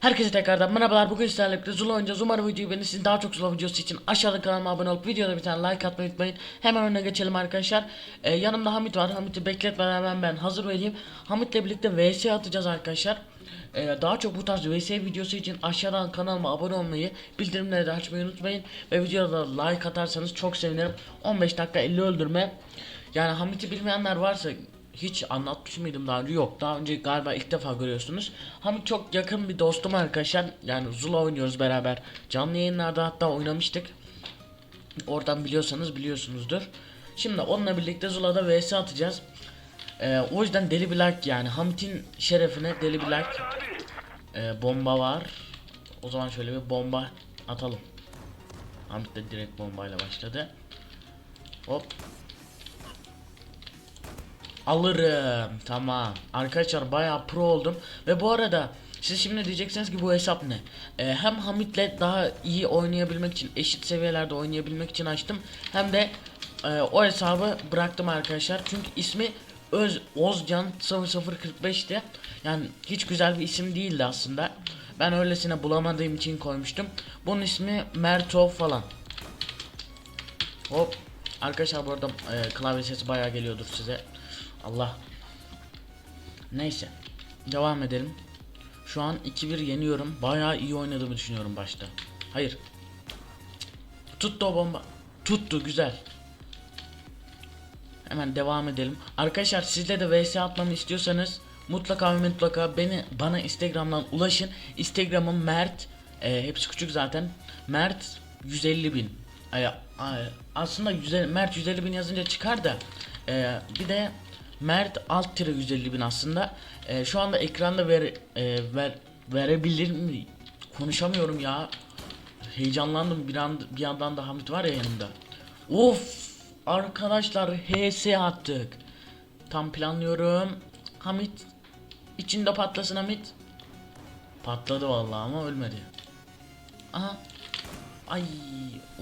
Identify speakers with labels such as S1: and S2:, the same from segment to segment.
S1: Herkese tekrardan merhabalar. Bugün sizlerle birlikte Zula oynayacağız. Umarım videoyu beğenirsiniz. Daha çok Zula videosu için aşağıda kanalıma abone olup videoda bir tane like atmayı unutmayın. Hemen önüne geçelim arkadaşlar. Ee, yanımda Hamit var. Hamit'i bekletmeden hemen ben hazır vereyim. Hamit'le birlikte VS atacağız arkadaşlar. Ee, daha çok bu tarz VS videosu için aşağıdan kanalıma abone olmayı, bildirimleri de açmayı unutmayın. Ve videoda da like atarsanız çok sevinirim. 15 dakika 50 öldürme. Yani Hamit'i bilmeyenler varsa hiç anlatmış mıydım daha önce? Yok. Daha önce galiba ilk defa görüyorsunuz. Hamit çok yakın bir dostum arkadaşlar. Yani Zula oynuyoruz beraber. Canlı yayınlarda hatta oynamıştık. Oradan biliyorsanız biliyorsunuzdur. Şimdi onunla birlikte Zula'da vs atacağız. Ee, o yüzden deli bir like yani. Hamit'in şerefine deli bir like. Ee, bomba var. O zaman şöyle bir bomba atalım. Hamit de direkt bombayla başladı. Hop Alırım. Tamam. Arkadaşlar bayağı pro oldum. Ve bu arada siz şimdi diyeceksiniz ki bu hesap ne? Ee, hem Hamit'le daha iyi oynayabilmek için, eşit seviyelerde oynayabilmek için açtım. Hem de e, o hesabı bıraktım arkadaşlar. Çünkü ismi Öz Ozcan 0045'ti. Yani hiç güzel bir isim değildi aslında. Ben öylesine bulamadığım için koymuştum. Bunun ismi Mertov falan. Hop. Arkadaşlar bu arada e, klavye sesi bayağı geliyordur size. Allah. Neyse. Devam edelim. Şu an 2-1 yeniyorum. Bayağı iyi oynadığımı düşünüyorum başta. Hayır. Tuttu o bomba. Tuttu güzel. Hemen devam edelim. Arkadaşlar sizle de vs atmamı istiyorsanız mutlaka ve mutlaka beni bana Instagram'dan ulaşın. Instagram'ım Mert e, hepsi küçük zaten. Mert 150 bin. E, aslında 150, Mert 150 bin yazınca çıkar da e, bir de Mert alt tire 150 bin aslında. E, şu anda ekranda ver, e, ver verebilir mi? Konuşamıyorum ya. Heyecanlandım bir an bir yandan da Hamit var ya yanımda. Of arkadaşlar HS attık. Tam planlıyorum. Hamit içinde patlasın Hamit. Patladı vallahi ama ölmedi. Aha. Ay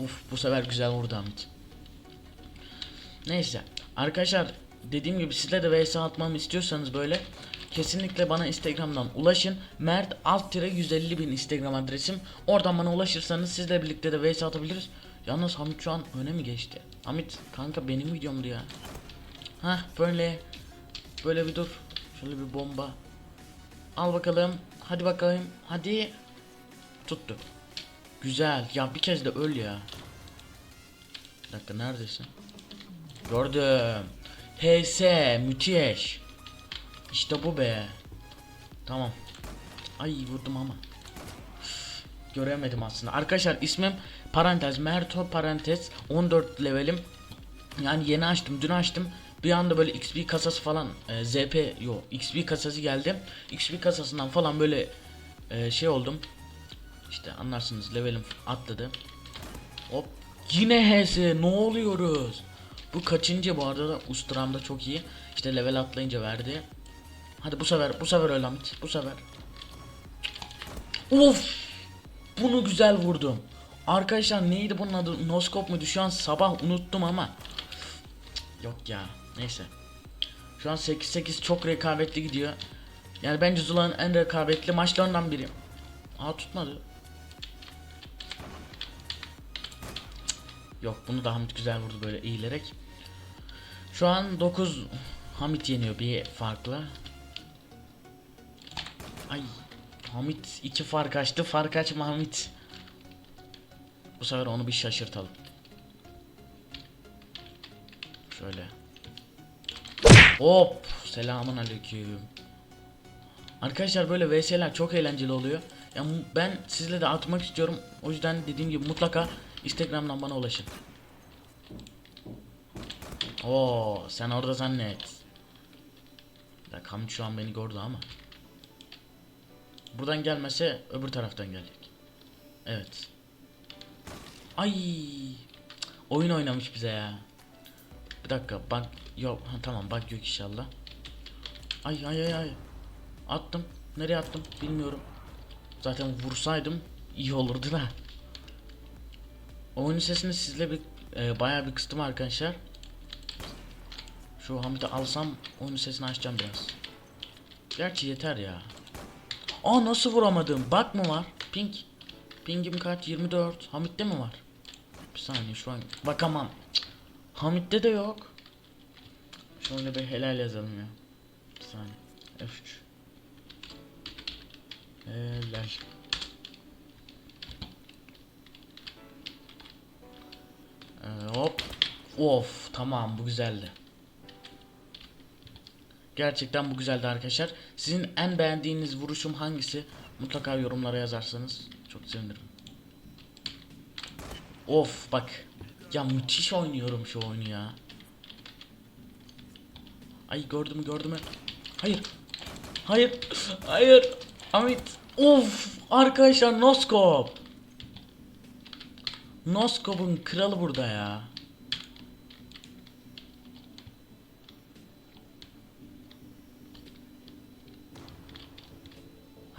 S1: of bu sefer güzel vurdu Hamit. Neyse arkadaşlar dediğim gibi sizle de vs atmamı istiyorsanız böyle kesinlikle bana Instagram'dan ulaşın. Mert alt tire 150 bin Instagram adresim. Oradan bana ulaşırsanız sizle birlikte de vs atabiliriz. Yalnız Hamit şu an öne mi geçti? Hamit kanka benim videomdu ya. Hah böyle böyle bir dur. Şöyle bir bomba. Al bakalım. Hadi bakalım. Hadi. Tuttu. Güzel. Ya bir kez de öl ya. Bir dakika neredesin? Gördüm. HS müthiş. İşte bu be. Tamam. Ay vurdum ama. Göremedim aslında. Arkadaşlar ismim parantez Merto parantez 14 levelim. Yani yeni açtım dün açtım. Bir anda böyle XP kasası falan e, ZP yo XP kasası geldi. XP kasasından falan böyle e, şey oldum. İşte anlarsınız levelim atladı. Hop. Yine HS ne oluyoruz? Bu kaçıncı bu arada da Ustram'da çok iyi. İşte level atlayınca verdi. Hadi bu sefer bu sefer öyle Hamit. Bu sefer. Of! Bunu güzel vurdum. Arkadaşlar neydi bunun adı? Noskop muydu? Şu an sabah unuttum ama. Yok ya. Neyse. Şu an 8-8 çok rekabetli gidiyor. Yani bence Zula'nın en rekabetli maçlarından biri. Aa tutmadı. Yok bunu da Hamit güzel vurdu böyle eğilerek. Şu an 9 Hamit yeniyor bir farkla. Ay Hamit iki fark açtı fark açma Hamit. Bu sefer onu bir şaşırtalım. Şöyle. Hop selamun aleyküm. Arkadaşlar böyle VS'ler çok eğlenceli oluyor. Ya mu- ben sizle de atmak istiyorum. O yüzden dediğim gibi mutlaka Instagram'dan bana ulaşın. Oo, sen orada zannet. Ya Hamit şu an beni gördü ama. Buradan gelmese öbür taraftan gelecek. Evet. Ay. Oyun oynamış bize ya. Bir dakika bak yok ha, tamam bak yok inşallah. Ay ay ay ay. Attım. Nereye attım bilmiyorum. Zaten vursaydım iyi olurdu da. Oyunun sesini sizle bir e, bayağı bir kıstım arkadaşlar. Şu Hamit'i alsam oyunun sesini açacağım biraz. Gerçi yeter ya. Aa nasıl vuramadım? Bak mı var? Ping. Pingim kaç? 24. Hamit'te mi var? Bir saniye şu an bakamam. Cık. Hamit'te de yok. Şöyle bir helal yazalım ya. Bir saniye. F3. Helal. Ee, hop. Of tamam bu güzeldi. Gerçekten bu güzeldi arkadaşlar. Sizin en beğendiğiniz vuruşum hangisi? Mutlaka yorumlara yazarsanız çok sevinirim. Of bak. Ya müthiş oynuyorum şu oyunu ya. Ay gördüm gördüm. Hayır. Hayır. Hayır. Amit. Of. Arkadaşlar noskop. Noskop'un kralı burada ya.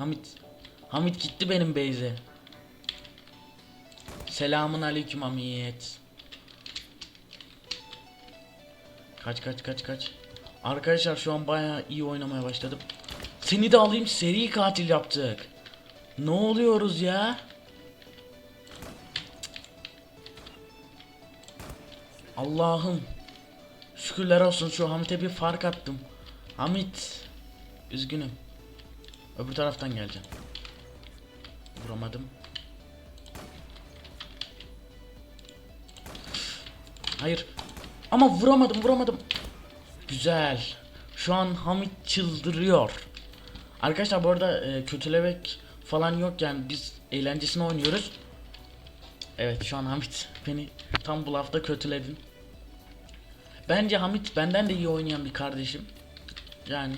S1: Hamit. Hamit gitti benim beyze. Selamun aleyküm Hamit. Kaç kaç kaç kaç. Arkadaşlar şu an bayağı iyi oynamaya başladım. Seni de alayım seri katil yaptık. Ne oluyoruz ya? Allah'ım. Şükürler olsun şu Hamit'e bir fark attım. Hamit. Üzgünüm. Öbür taraftan geleceğim. Vuramadım. Hayır. Ama vuramadım vuramadım. Güzel. Şu an Hamit çıldırıyor. Arkadaşlar bu arada e, kötülemek falan yok yani biz eğlencesine oynuyoruz. Evet şu an Hamit beni tam bu lafta kötüledin. Bence Hamit benden de iyi oynayan bir kardeşim. Yani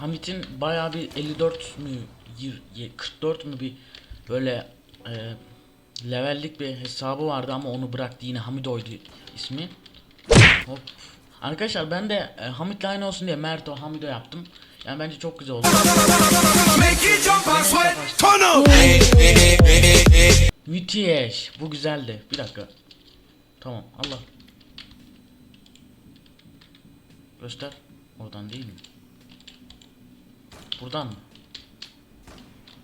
S1: Hamit'in bayağı bir 54 mü yir- ye- 44 mü bir böyle e, levellik bir hesabı vardı ama onu bıraktı yine Hamido'ydu ismi. Hop. Arkadaşlar ben de e, Hamit'le aynı olsun diye Merto Hamido yaptım. Yani bence çok güzel oldu. Müthiş. Bu güzeldi. Bir dakika. Tamam. Allah. Göster. Oradan değil mi? Buradan mı?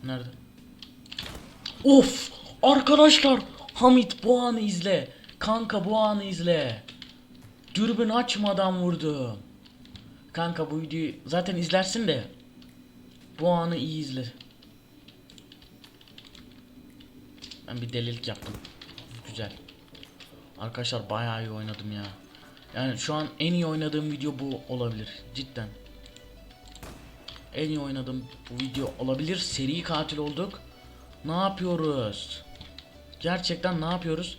S1: Nerede? Of! Arkadaşlar! Hamit bu anı izle. Kanka bu anı izle. Dürbün açmadan vurdum. Kanka bu videoyu zaten izlersin de. Bu anı iyi izle. Ben bir delilik yaptım. Güzel. Arkadaşlar bayağı iyi oynadım ya. Yani şu an en iyi oynadığım video bu olabilir. Cidden. En iyi oynadığım bu video olabilir. Seri katil olduk. Ne yapıyoruz? Gerçekten ne yapıyoruz?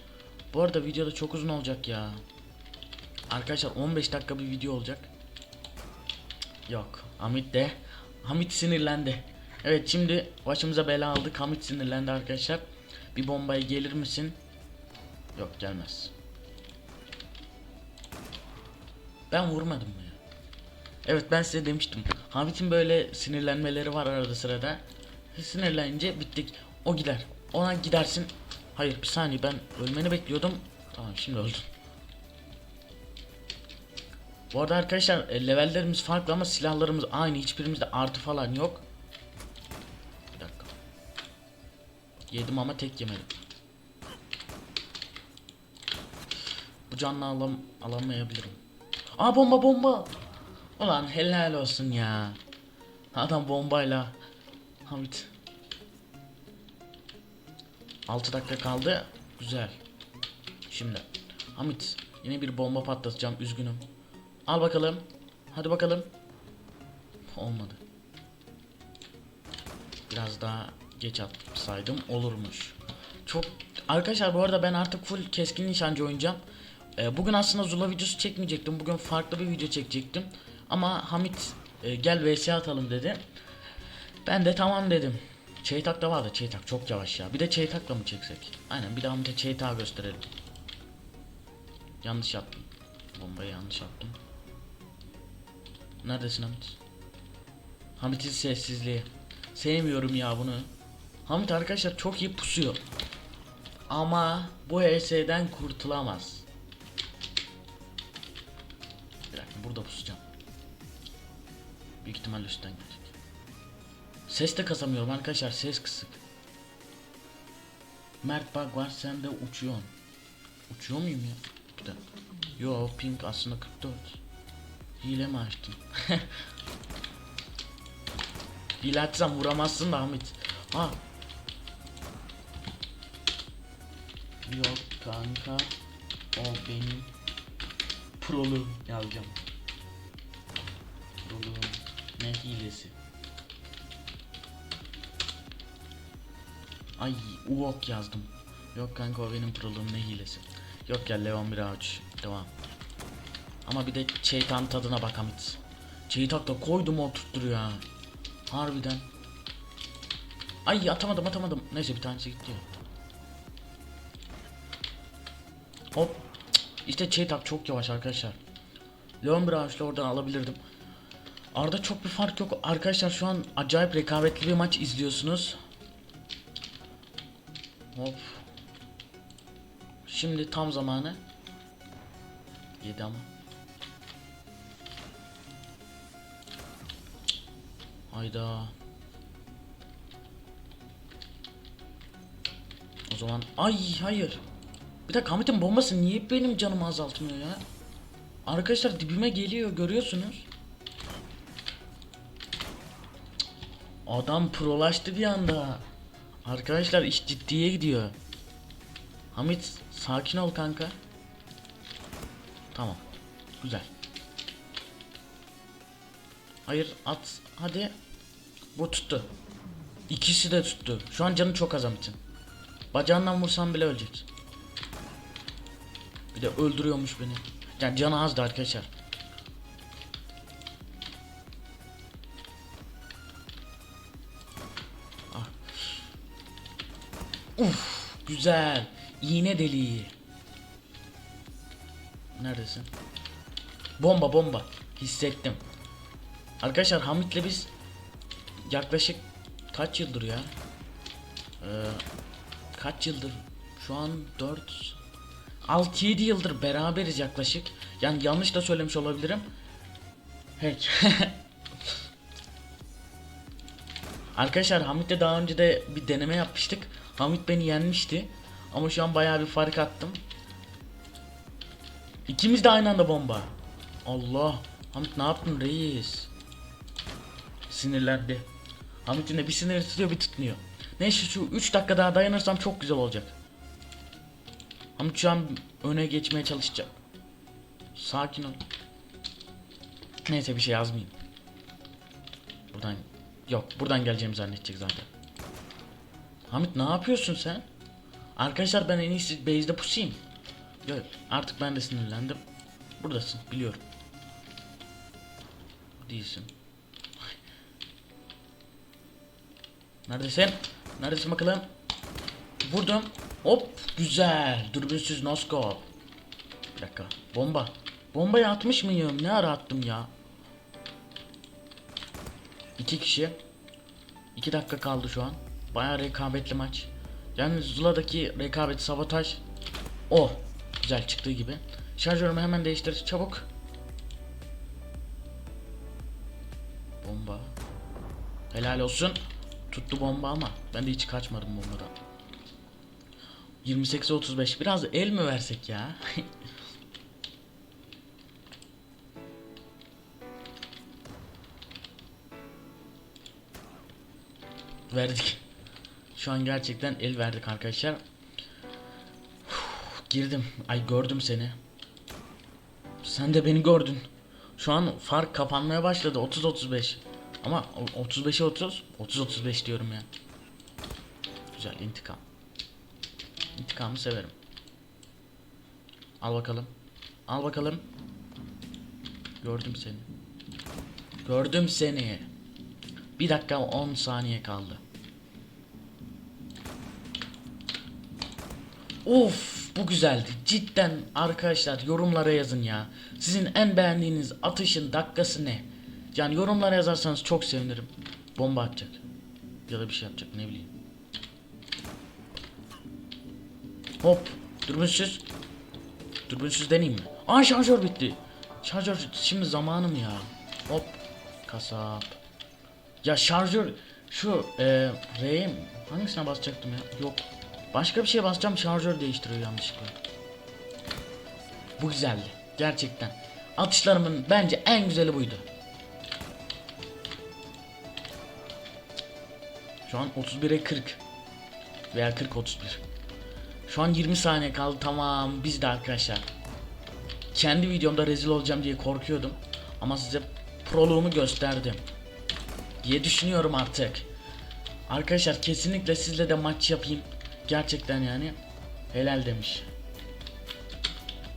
S1: Bu arada videoda çok uzun olacak ya. Arkadaşlar 15 dakika bir video olacak. Yok. Hamit de. Hamit sinirlendi. Evet şimdi başımıza bela aldık. Hamit sinirlendi arkadaşlar. Bir bombaya gelir misin? Yok gelmez. Ben vurmadım ya? Evet ben size demiştim. Hamit'in böyle sinirlenmeleri var arada sırada. Sinirlenince bittik. O gider. Ona gidersin. Hayır bir saniye ben ölmeni bekliyordum. Tamam şimdi öldüm. Bu arada arkadaşlar e, levellerimiz farklı ama silahlarımız aynı. Hiçbirimizde artı falan yok. Bir dakika. Yedim ama tek yemedim. Bu canlı alam alamayabilirim. Aa bomba bomba. Ulan helal olsun ya. Adam bombayla. Hamit. 6 dakika kaldı. Güzel. Şimdi. Hamit. Yine bir bomba patlatacağım. Üzgünüm. Al bakalım. Hadi bakalım. Olmadı. Biraz daha geç atsaydım olurmuş. Çok arkadaşlar bu arada ben artık full keskin nişancı oynayacağım. Ee, bugün aslında Zula videosu çekmeyecektim. Bugün farklı bir video çekecektim. Ama Hamit e, gel vs atalım dedi. Ben de tamam dedim. Çeytak da vardı. Çeytak çok yavaş ya. Bir de Çeytak'la mı çeksek? Aynen bir de Hamit'e Çeytak'ı gösterelim. Yanlış yaptım. Bombayı yanlış attım. Neredesin Hamit? Hamit'in sessizliği. Sevmiyorum ya bunu. Hamit arkadaşlar çok iyi pusuyor. Ama bu HS'den kurtulamaz. Bir dakika burada pusacağım. Büyük ihtimalle üstten gelecek. Ses de kasamıyorum arkadaşlar ses kısık. Mert bak var sen de uçuyorsun. Uçuyor muyum ya? Bir dakika. Yo ping aslında 44. Hile mi açtım? Hile açsam vuramazsın da Hamit. Ha. Yok kanka. O benim prolu yazacağım. Ne hilesi? Ay Uok yazdım. Yok kanka o benim prolum ne hilesi? Yok ya Leon 1 aç. Devam. Ama bir de şeytan tadına bak Hamit. Şeytan da koydum oturtturuyor ha. Harbiden. Ay atamadım atamadım. Neyse bir tanesi gitti. Hop. İşte Çeytak çok yavaş arkadaşlar. Leon Branch'la oradan alabilirdim. Arada çok bir fark yok. Arkadaşlar şu an acayip rekabetli bir maç izliyorsunuz. Hop. Şimdi tam zamanı. Yedi ama. Hayda. O zaman ay hayır. Bir dakika Hamit'in bombası niye benim canımı azaltmıyor ya? Arkadaşlar dibime geliyor görüyorsunuz. Adam prolaştı bir anda. Arkadaşlar iş ciddiye gidiyor. Hamit sakin ol kanka. Tamam. Güzel. Hayır at hadi. Bu tuttu. İkisi de tuttu. Şu an canı çok az Hamit'in. Bacağından vursam bile ölecek. Bir de öldürüyormuş beni. Yani canı azdı arkadaşlar. Güzel. İğne deliği. Neredesin? Bomba bomba. Hissettim. Arkadaşlar Hamit'le biz yaklaşık kaç yıldır ya? Ee, kaç yıldır? Şu an 4 6-7 yıldır beraberiz yaklaşık. Yani yanlış da söylemiş olabilirim. Hack. Arkadaşlar Hamit'le daha önce de bir deneme yapmıştık. Hamit beni yenmişti. Ama şu an bayağı bir fark attım. İkimiz de aynı anda bomba. Allah. Hamit ne yaptın reis? Sinirlendi. Hamit'in de bir sinir tutuyor bir tutmuyor. Neyse şu 3 dakika daha dayanırsam çok güzel olacak. Hamit şu an öne geçmeye çalışacak. Sakin ol. Neyse bir şey yazmayayım. Buradan yok buradan geleceğimi zannedecek zaten. Hamit ne yapıyorsun sen? Arkadaşlar ben en iyisi base'de pusayım. Yok artık ben de sinirlendim. Buradasın biliyorum. Değilsin. Neredesin? Neredesin bakalım? Vurdum. Hop güzel. Dürbünsüz noskop. Bir dakika. Bomba. Bombayı atmış mıyım? Ne ara attım ya? İki kişi. İki dakika kaldı şu an. Baya rekabetli maç. Yani Zula'daki rekabet sabotaj. Oh. Güzel çıktığı gibi. Şarjörümü hemen değiştir çabuk. Bomba. Helal olsun. Tuttu bomba ama ben de hiç kaçmadım bombadan. 28 35 biraz el mi versek ya? verdik. Şu an gerçekten el verdik arkadaşlar. Girdim. Ay gördüm seni. Sen de beni gördün. Şu an fark kapanmaya başladı 30 35. Ama 35'e 30 30 35 diyorum ya. Güzel intikam. İntikamı severim. Al bakalım. Al bakalım. Gördüm seni. Gördüm seni. Bir dakika 10 saniye kaldı. Of bu güzeldi. Cidden arkadaşlar yorumlara yazın ya. Sizin en beğendiğiniz atışın dakikası ne? Yani yorumlara yazarsanız çok sevinirim. Bomba atacak. Ya da bir şey yapacak ne bileyim. Hop. Dürbünsüz. Dürbünsüz deneyeyim mi? Aa şarjör bitti. Şarjör şimdi zamanım ya. Hop. Kasap. Ya şarjör Şu e, R'ye hangisine basacaktım ya? Yok. Başka bir şeye basacağım şarjör değiştiriyor yanlışlıkla. Bu güzeldi. Gerçekten. Atışlarımın bence en güzeli buydu. Şu an 31'e 40. Veya 40-31. Şu an 20 saniye kaldı tamam biz de arkadaşlar. Kendi videomda rezil olacağım diye korkuyordum. Ama size proluğumu gösterdim. Diye düşünüyorum artık. Arkadaşlar kesinlikle sizle de maç yapayım. Gerçekten yani. Helal demiş.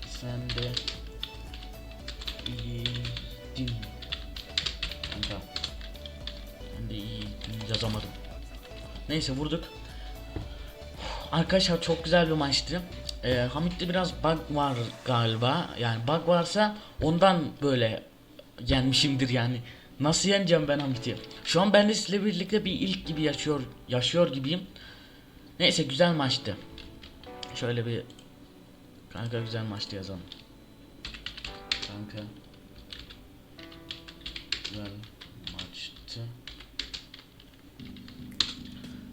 S1: Sen de iyiydin. Kanka. Ben de iyiydin yazamadım. Neyse vurduk. Arkadaşlar çok güzel bir maçtı. Ee, Hamit'te biraz bug var galiba. Yani bug varsa ondan böyle yenmişimdir yani. Nasıl yeneceğim ben Hamit'i? Şu an ben de sizle birlikte bir ilk gibi yaşıyor yaşıyor gibiyim. Neyse güzel maçtı. Şöyle bir kanka güzel maçtı yazalım. Kanka güzel maçtı.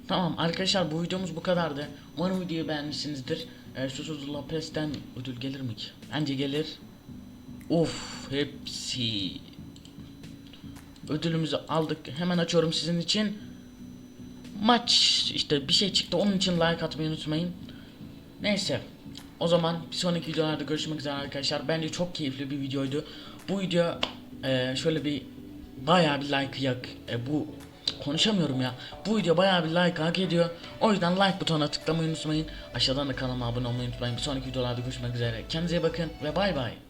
S1: Tamam arkadaşlar bu videomuz bu kadardı. Umarım videoyu beğenmişsinizdir. Ee, Susuz Lopez'den ödül gelir mi ki? Bence gelir. Of hepsi. Ödülümüzü aldık. Hemen açıyorum sizin için. Maç işte bir şey çıktı. Onun için like atmayı unutmayın. Neyse. O zaman bir sonraki videolarda görüşmek üzere arkadaşlar. Bence çok keyifli bir videoydu. Bu video e, şöyle bir bayağı bir like yak. E, bu konuşamıyorum ya. Bu video bayağı bir like hak ediyor. O yüzden like butonuna tıklamayı unutmayın. Aşağıdan da kanalıma abone olmayı unutmayın. Bir sonraki videolarda görüşmek üzere. Kendinize iyi bakın ve bay bay.